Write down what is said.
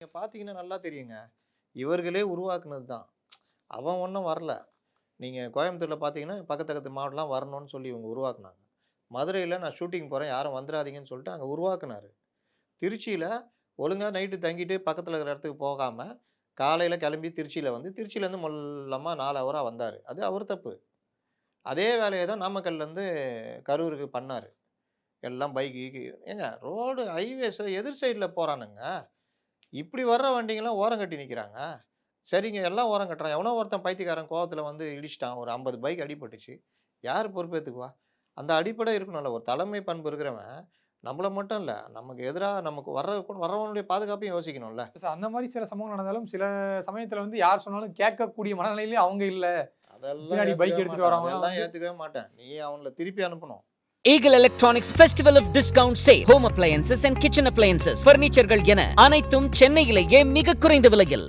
நீங்கள் பார்த்தீங்கன்னா நல்லா தெரியுங்க. இவர்களே உருவாக்குனது தான். அவன் ஒன்றும் வரல. நீங்கள் கோயம்புத்தூரில் பார்த்தீங்கன்னா பக்கத்து பக்கத்து மாவட்டம்லாம் வரணும்னு சொல்லி இவங்க உருவாக்குனாங்க. மதுரையில் நான் ஷூட்டிங் போகிறேன் யாரும் வந்துடாதீங்கன்னு சொல்லிட்டு அங்கே உருவாக்குனாரு. திருச்சியில் ஒழுங்காக நைட்டு தங்கிட்டு பக்கத்தில் இருக்கிற இடத்துக்கு போகாமல் காலையில் கிளம்பி திருச்சியில் வந்து திருச்சியிலேருந்து மொல்லமாக நாலு ஹவராக வந்தார். அது அவர் தப்பு. அதே வேலையை தான் நாமக்கல்லேருந்து கரூருக்கு பண்ணார். எல்லாம் பைக்கு ஏங்க ரோடு ஹைவேஸில் எதிர் சைடில் போகிறானுங்க இப்படி வர்ற வண்டிங்கெல்லாம் ஓரம் கட்டி நிற்கிறாங்க சரிங்க எல்லாம் ஓரம் கட்டுறான் எவனோ ஒருத்தன் பைத்தியக்காரன் கோவத்தில் வந்து இடிச்சிட்டான். ஒரு ஐம்பது பைக் அடிபட்டுச்சு. யார் பொறுப்பேற்றுக்குவா அந்த அடிப்படை இருக்கணும்ல. ஒரு தலைமை பண்பு இருக்கிறவன் நம்மளை மட்டும் இல்லை நமக்கு எதிராக நமக்கு வர்ற வர்றவனுடைய பாதுகாப்பையும் யோசிக்கணும்ல. அந்த மாதிரி சில சம்பவம் நடந்தாலும் சில சமயத்துல வந்து யார் சொன்னாலும் கேட்கக்கூடிய மனநிலையிலே அவங்க இல்ல. அதெல்லாம் எடுத்துட்டு மாட்டேன். வரவங்க ஏற்றுக்கவே மாட்டேன். நீ அவங்கள திருப்பி அனுப்பணும். Eagle electronics festival of discount say home appliances and kitchen appliances பர்னிச்சர்கள் என அனைத்தும் சென்னையிலேயே மிக குறைந்த விலையில்